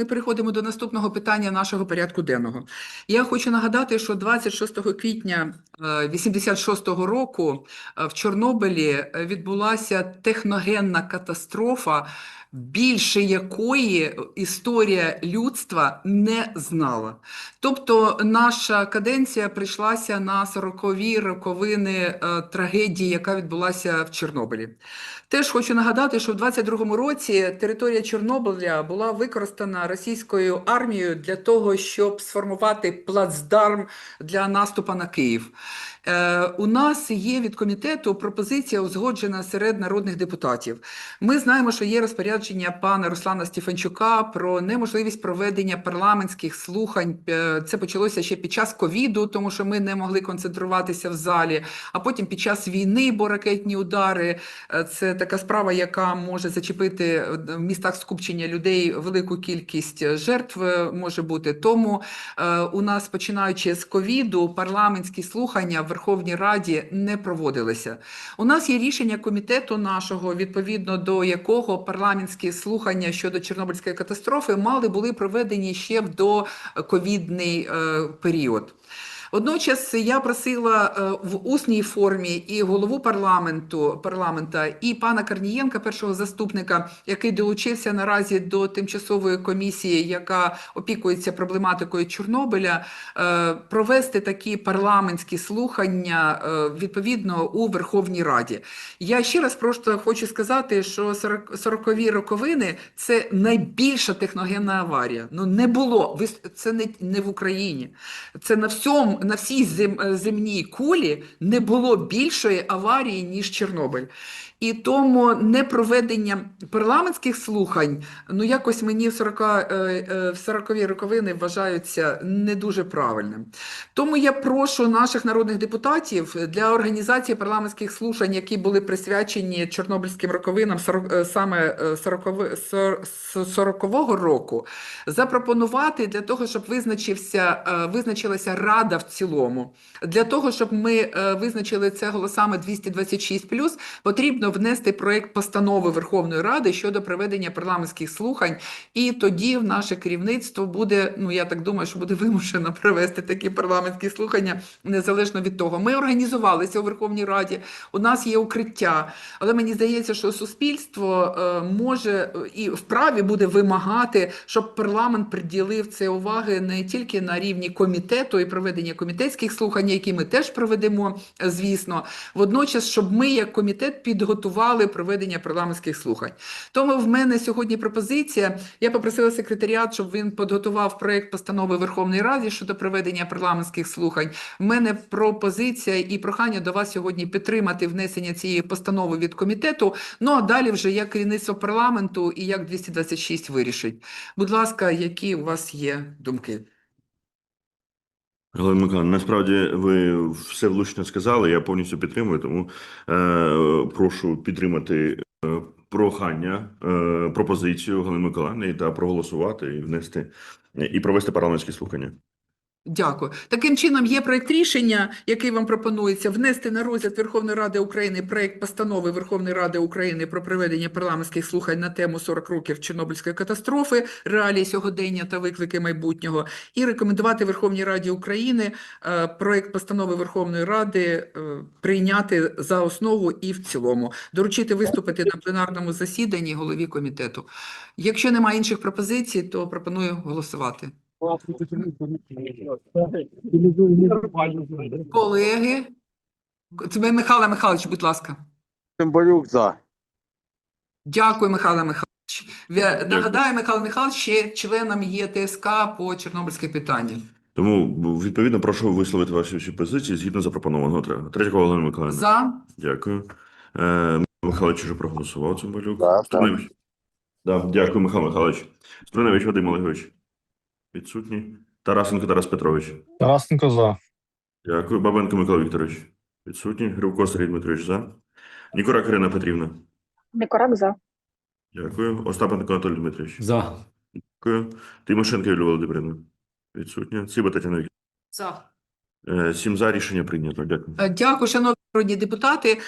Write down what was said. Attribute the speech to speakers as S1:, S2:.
S1: Ми переходимо до наступного питання нашого порядку денного. Я хочу нагадати, що 26 квітня 86-го року е, в Чорнобилі е, відбулася техногенна катастрофа, більше якої історія людства не знала. Тобто наша каденція прийшлася на 40-ві роковини е, трагедії, яка відбулася в Чорнобилі. Теж хочу нагадати, що в 22-му році територія Чорнобиля була використана російською армією для того, щоб сформувати плацдарм для наступу на Київ. Е, у нас є від комітету пропозиція узгоджена серед народних депутатів. Ми знаємо, що є розпорядження пана Руслана Стефанчука про неможливість проведення парламентських слухань. Е, Це почалося ще під час ковіду, тому що ми не могли концентруватися в залі. А потім під час війни, бо ракетні удари е, це така справа, яка може зачепити в містах скупчення людей велику кількість жертв може бути. Тому у нас, починаючи з ковіду, парламентські слухання в Верховній Раді не проводилися. У нас є рішення комітету нашого, відповідно до якого парламентські слухання щодо Чорнобильської катастрофи мали були проведені ще в доковідний е, період. Водночас я просила е, в усній формі і голову парламенту парламента, і пана Корнієнка, першого заступника, який долучився наразі до тимчасової комісії, яка опікується проблематикою Чорнобиля, е, провести такі парламентські слухання е, відповідно у Верховній Раді. Я ще раз просто хочу сказати, що 40 40-ві роковини це найбільша техногенна аварія. Ну не було. Це не в Україні. Це на всьому на всій зем, е, земній кулі не було більшої аварії, ніж Чорнобиль. І тому непроведення парламентських слухань, ну якось мені в 40, е, е, 40-ві роковини вважаються не дуже правильним. Тому я прошу наших народних депутатів для організації парламентських слухань, які були присвячені Чорнобильським роковинам 40, е, саме е, 40-ви- сор- з 40-го року, запропонувати для того, щоб визначився, визначилася рада в цілому. Для того, щоб ми визначили це голосами 226+, потрібно внести проект постанови Верховної Ради щодо проведення парламентських слухань, і тоді в наше керівництво буде, ну я так думаю, що буде вимушено провести такі парламентські слухання незалежно від того. Ми організувалися у Верховній Раді, у нас є укриття, але мені здається, що суспільство е, може і вправі буде вимагати, щоб парламент приділив це уваги не тільки на рівні комітету і проведення комітетських слухань, які ми теж проведемо, звісно, водночас, щоб ми як комітет підготували проведення парламентських слухань. Тому в мене сьогодні пропозиція. Я попросила секретаріат, щоб він підготував проект постанови Верховної Ради щодо проведення парламентських слухань. В мене пропозиція і прохання до вас сьогодні підтримати внесення цієї постанови від комітету. Ну а далі вже як керівництво парламенту і як 226 вирішить. Будь ласка, які у вас є думки?
S2: Галина Миколаївна, насправді ви все влучно сказали, я повністю підтримую, тому е, прошу підтримати е, прохання, е, пропозицію Галини Миколаївни та проголосувати і внести і провести парламентські слухання.
S1: Дякую. Таким чином, є проект рішення, який вам пропонується внести на розгляд Верховної Ради України проект постанови Верховної Ради України про проведення парламентських слухань на тему 40 років Чорнобильської катастрофи, реалії сьогодення та виклики майбутнього, і рекомендувати Верховній Раді України е, проект постанови Верховної Ради е, прийняти за основу і в цілому, доручити виступити на пленарному засіданні голові комітету. Якщо немає інших пропозицій, то пропоную голосувати. Колеги, тебе Михайло Михайлович, будь ласка.
S3: Цимбалюк за.
S1: Дякую, Михайло Михайлович. Я Нагадаю, Михайло Михайлович ще членом є ТСК по Чорнобильське питання.
S2: Тому відповідно прошу висловити ваші всі позиції згідно запропонованого треба. Третього Галина Миколаївна.
S1: За.
S2: Дякую. Е, Михайлович вже проголосував Цимбалюк.
S3: Да, так.
S2: Да, дякую, Михайло Михайлович. Струневич Вадим Олегович. Відсутній. Тарасенко Тарас Петрович.
S4: Тарасенко за.
S2: Дякую. Бабенко Микола Вікторович. Відсутній. Гривко Сергій Дмитрович за. Нікорак Ірина Петрівна.
S5: Никорак за.
S2: Дякую. Остапенко Анатолій Дмитрович.
S4: За.
S2: Дякую. Тимошенко Юлія Володимирівна. Відсутня. Циба Тетяна Вікторівна.
S1: За.
S2: Е, Сім за рішення прийнято. Дякую.
S1: Е, Дякую, шановні народні депутати.